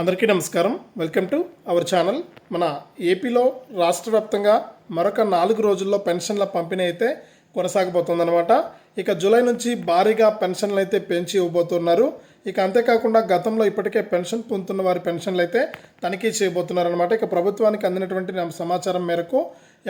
అందరికీ నమస్కారం. Welcome to our channel. మన ఏపీలో రాష్ట్ర వ్యాప్తంగా మరొక నాలుగు రోజుల్లో పెన్షన్ల పంపిణీ అయితే కొనసాగబోతుందన్నమాట. ఇక జూలై నుంచి భారీగా పెన్షన్లు అయితే పెంచి ఇవ్వబోతున్నారు. ఇక అంతేకాకుండా గతంలో ఇప్పటికే పెన్షన్ పొందుతున్న వారి పెన్షన్లు అయితే తనిఖీ చేయబోతున్నారనమాట ఇక ప్రభుత్వానికి అందినటువంటి సమాచారం మేరకు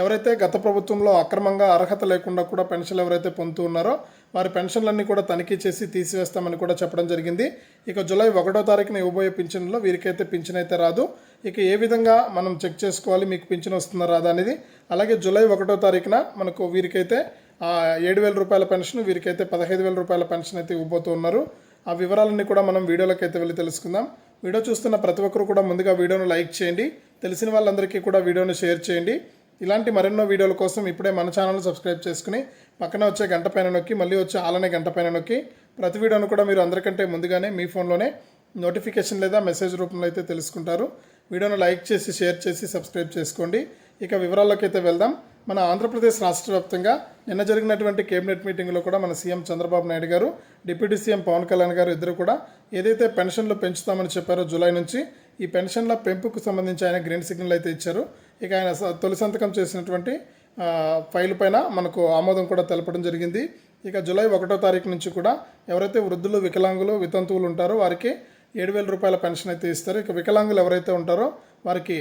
ఎవరైతే గత ప్రభుత్వంలో అక్రమంగా అర్హత లేకుండా కూడా పెన్షన్లు ఎవరైతే పొందుతూ ఉన్నారో వారి పెన్షన్లన్నీ కూడా తనిఖీ చేసి తీసివేస్తామని కూడా చెప్పడం జరిగింది. ఇక జూలై ఒకటో తారీఖున ఇవ్వబోయే పింఛన్లో వీరికైతే పింఛన్ అయితే రాదు. ఇక ఏ విధంగా మనం చెక్ చేసుకోవాలి మీకు పింఛన్ వస్తుందా రాదా అనేది. అలాగే జూలై ఒకటో తారీఖున మనకు వీరికైతే ఏడు వేల రూపాయల పెన్షన్ వీరికైతే పదహైదు వేల రూపాయల పెన్షన్ అయితే ఇవ్వబోతూ ఉన్నారు. ఆ వివరాలన్నీ కూడా మనం వీడియోలోకి అయితే వెళ్ళి తెలుసుకుందాం. వీడియో చూస్తున్న ప్రతి ఒక్కరు కూడా ముందుగా వీడియోను లైక్ చేయండి. తెలిసిన వాళ్ళందరికీ కూడా వీడియోను షేర్ చేయండి. ఇలాంటి మరెన్నో వీడియోల కోసం ఇప్పుడే మన ఛానల్ సబ్స్క్రైబ్ చేసుకుని పక్కన వచ్చే గంట పైన నొక్కి మళ్ళీ వచ్చే ఆలనే గంట పైన నొక్కి ప్రతి వీడియోను కూడా మీరు అందరికంటే ముందుగానే మీ ఫోన్లోనే నోటిఫికేషన్ లేదా మెసేజ్ రూపంలో అయితే తెలుసుకుంటారు. వీడియోను లైక్ చేసి షేర్ చేసి సబ్స్క్రైబ్ చేసుకోండి. ఇక వివరాల్లోకి అయితే వెళ్దాం. మన ఆంధ్రప్రదేశ్ రాష్ట్ర వ్యాప్తంగా నిన్న జరిగినటువంటి కేబినెట్ మీటింగ్లో కూడా మన సీఎం చంద్రబాబు నాయుడు గారు డిప్యూటీ సీఎం పవన్ కళ్యాణ్ గారు ఇద్దరు కూడా ఏదైతే పెన్షన్లు పెంచుతామని చెప్పారో జూలై నుంచి ఈ పెన్షన్ల పెంపుకు సంబంధించి ఆయన గ్రీన్ సిగ్నల్ అయితే ఇచ్చారు. ఇక ఆయన స- తొలి సంతకం చేసినటువంటి ఫైల్ పైన మనకు ఆమోదం కూడా తెలపడం జరిగింది. ఇక జూలై ఒకటో తారీఖు నుంచి కూడా ఎవరైతే వృద్ధులు వికలాంగులు వితంతువులు ఉంటారో వారికి ఏడు వేల రూపాయల పెన్షన్ అయితే ఇస్తారు. ఇక వికలాంగులు ఎవరైతే ఉంటారో వారికి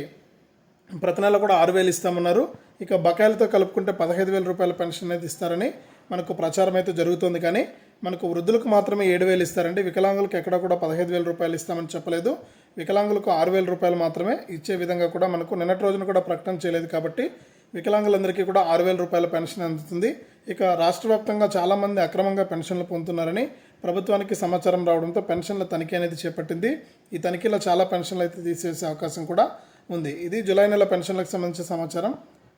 ప్రతి నెల కూడా ఆరు వేలు ఇస్తామన్నారు. ఇక బకాయిలతో కలుపుకుంటే పదహైదు వేల రూపాయల పెన్షన్ అనేది ఇస్తారని మనకు ప్రచారం అయితే జరుగుతుంది కానీ మనకు వృద్ధులకు మాత్రమే ఏడు వేలు ఇస్తారండి. వికలాంగులకు ఎక్కడ కూడా పదహైదు వేల రూపాయలు ఇస్తామని చెప్పలేదు. వికలాంగులకు ఆరు వేల రూపాయలు మాత్రమే ఇచ్చే విధంగా కూడా మనకు నిన్నటి రోజున కూడా ప్రకటన చేయలేదు కాబట్టి వికలాంగులందరికీ కూడా ఆరు వేల రూపాయల పెన్షన్ అందుతుంది. ఇక రాష్ట్ర వ్యాప్తంగా చాలామంది అక్రమంగా పెన్షన్లు పొందుతున్నారని ప్రభుత్వానికి సమాచారం రావడంతో పెన్షన్ల తనిఖీ అనేది చేపట్టింది. ఈ తనిఖీలో చాలా పెన్షన్లు అయితే తీసేసే అవకాశం కూడా ఉంది. ఇది జూలై నెల పెన్షన్లకు సంబంధించిన సమాచారం.